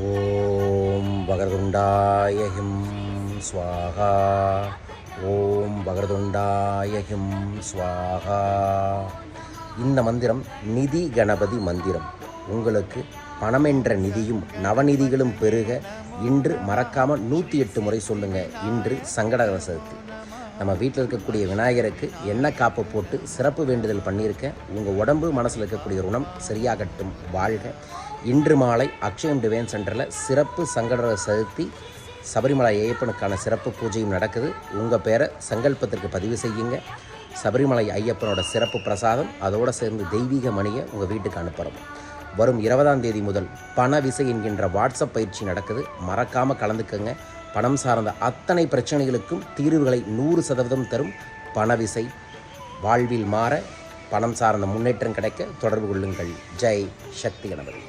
ஓம் பகரதுண்டாய him ஸ்வாகா ஓம் பகரதுண்டாய him ஸ்வாகா இந்த மந்திரம் நிதி கணபதி மந்திரம். உங்களுக்கு பணம் என்ற நிதியும் நவநிதிகளும் பெருக இன்று மறக்காமல் நூற்றி எட்டு முறை சொல்லுங்கள் இன்று சங்கடகர சதுர்த்தி. நம்ம வீட்டில் இருக்கக்கூடிய விநாயகருக்கு எண்ணெய் காப்பு போட்டு சிறப்பு வேண்டுதல் பண்ணியிருக்கேன் உங்கள் உடம்பு மனசில் இருக்கக்கூடிய ருணம் சரியாகட்டும். வாழ்க. இன்று மாலை அக்ஷயம் டிவைன் சென்டரில் சிறப்பு சங்கட சதுர்த்தி சபரிமலை ஐயப்பனுக்கான சிறப்பு பூஜையும் நடக்குது. உங்கள் பேரை சங்கல்பத்திற்கு பதிவு செய்யுங்க. சபரிமலை ஐயப்பனோட சிறப்பு பிரசாதம் அதோடு சேர்ந்து தெய்வீக மணியை உங்கள் வீட்டுக்கு அனுப்புகிறோம் வரும் இருபதாம் தேதி முதல் பண விசை என்கின்ற வாட்ஸ்அப் பயிற்சி நடக்குது. மறக்காமல் கலந்துக்கங்க. பணம் சார்ந்த அத்தனை பிரச்சனைகளுக்கும் தீர்வுகளை நூறு சதவீதம் தரும் பணவிசை. வாழ்வில் மாற பணம் சார்ந்த முன்னேற்றம் கிடைக்க தொடர்பு கொள்ளுங்கள். ஜெய் சக்தி கணபதி.